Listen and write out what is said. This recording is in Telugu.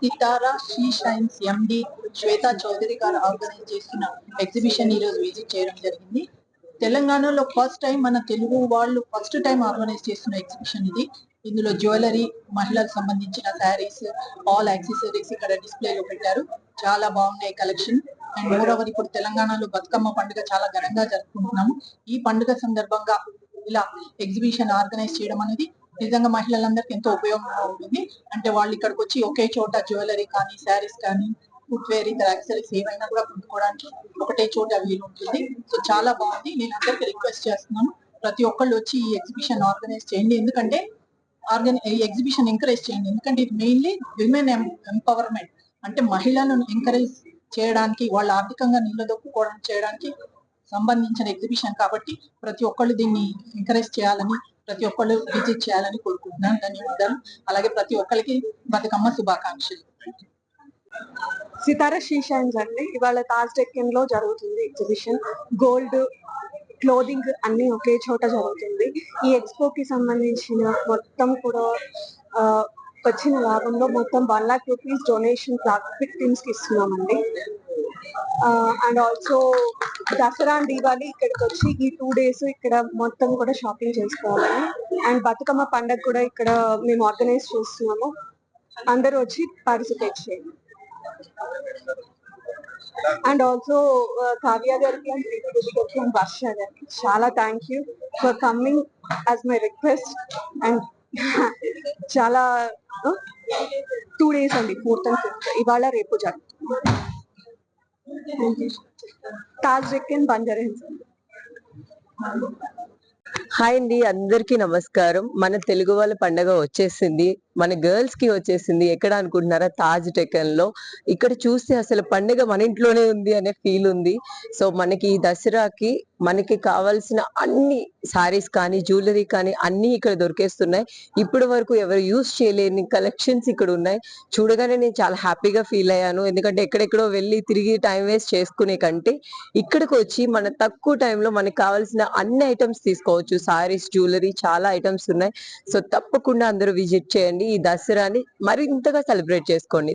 Sitara she shines MD Shweta Chowdary గారు ఆర్గనైజ్ చేస్తున్న ఎగ్జిబిషన్ ఈ రోజు విజిట్ చేయడం జరిగింది. తెలంగాణలో ఫస్ట్ టైం మన తెలుగు వాళ్ళు ఫస్ట్ టైం ఆర్గనైజ్ చేస్తున్న ఎగ్జిబిషన్ ఇది. ఇందులో జ్యువెలరీ మహిళలకు సంబంధించిన శారీస్ ఆల్ యాక్సెసరీస్ ఇక్కడ డిస్ప్లేలో పెట్టారు. చాలా బాగున్నాయి కలెక్షన్. అండ్ మోర్ ఓవర్ ఇప్పుడు తెలంగాణలో బతుకమ్మ పండుగ చాలా ఘనంగా జరుపుకుంటున్నాము. ఈ పండుగ సందర్భంగా ఇలా ఎగ్జిబిషన్ ఆర్గనైజ్ చేయడం అనేది నిజంగా మహిళలందరికీ ఎంతో ఉపయోగంగా ఉంటుంది. అంటే వాళ్ళు ఇక్కడికి వచ్చి ఒకే చోట జ్యువెలరీ కానీ శారీస్ కానీ ఫుట్వేర్ ఇతర యాక్సరీస్ ఏమైనా కూడా కొనుక్కోవడానికి ఒకటే చోట వీలు ఉంటుంది సో చాలా బాగుంది. నేను అందరికి రిక్వెస్ట్ చేస్తున్నాను. ప్రతి ఒక్కళ్ళు వచ్చి ఈ ఎగ్జిబిషన్ ఆర్గనైజ్ చేయండి. ఎందుకంటే ఆర్గనై ఈ ఎగ్జిబిషన్ ఎంకరేజ్ చేయండి. ఎందుకంటే ఇది మెయిన్లీ విమెన్ ఎంపవర్మెంట్. అంటే మహిళలను ఎంకరేజ్ చేయడానికి వాళ్ళ ఆర్థికంగా నిలదొక్కుకోవడం చేయడానికి సంబంధించిన ఎగ్జిబిషన్ కాబట్టి ప్రతి ఒక్కళ్ళు దీన్ని ఎంకరేజ్ చేయాలని ప్రతి ఒక్కళ్ళు విజిట్ చేయాలని కోరుకుంటున్నాను ధన్యవాదాలు. అలాగే ప్రతి ఒక్కరికి బతుకమ్మ శుభాకాంక్షలు. సితార షీషాన్స్ అండి. ఇవాళ తాజ్ డెక్కన్లో జరుగుతుంది ఎగ్జిబిషన్ గోల్డ్ క్లోదింగ్ అన్ని ఒకే చోట జరుగుతుంది. ఈ ఎక్స్పో కి సంబంధించిన మొత్తం కూడా వచ్చిన లాభంలో మొత్తం వన్ లాక్ రూపీస్ డొనేషన్ విక్టిమ్స్కి ఇస్తున్నామండి. And also Dasara and Diwali ఇక్కడికి వచ్చి ఈ టూ డేస్ ఇక్కడ మొత్తం కూడా షాపింగ్ చేసుకోవాలని అండ్ బతుకమ్మ పండగ కూడా ఇక్కడ మేము ఆర్గనైజ్ చేస్తున్నాము. అందరూ వచ్చి పార్టిసిపేట్ చేయండి. అండ్ ఆల్సో కావ్య గారికి అండ్ ప్రీతి రెడ్డి గారికి అండ్ వర్ష గారికి చాలా thank you for coming as my request and చాలా టూ డేస్ అండి ఫోర్త్ అండ్ ఫిఫ్త్ ఇవాళ రేపు జరుగుతుంది తాజ్ డెక్కన్ బంజారా హాయ్ అండి అందరికీ నమస్కారం. మన తెలుగు వాళ్ళ పండగ వచ్చేసింది. మన గర్ల్స్కి వచ్చేసింది. ఎక్కడ అనుకుంటున్నారా? తాజ్ టెకన్లో. ఇక్కడ చూస్తే అసలు పండగ మన ఇంట్లోనే ఉంది అనే ఫీల్ ఉంది. సో మనకి ఈ దసరాకి మనకి కావాల్సిన అన్ని సారీస్ కానీ జ్యువెలరీ కానీ అన్ని ఇక్కడ దొరికేస్తున్నాయి. ఇప్పటి వరకు ఎవరు యూస్ చేయలేని కలెక్షన్స్ ఇక్కడ ఉన్నాయి. చూడగానే నేను చాలా హ్యాపీగా ఫీల్ అయ్యాను. ఎందుకంటే ఎక్కడెక్కడో వెళ్ళి తిరిగి టైం వేస్ట్ చేసుకునే కంటే ఇక్కడికి వచ్చి మన తక్కువ టైంలో మనకి కావాల్సిన అన్ని ఐటమ్స్ తీసుకోవచ్చు. సారీస్ జ్యువెలరీ చాలా ఐటమ్స్ ఉన్నాయి. సో తప్పకుండా అందరూ విజిట్ చేయండి. ఈ దసరాని మరింతగా సెలబ్రేట్ చేసుకోండి.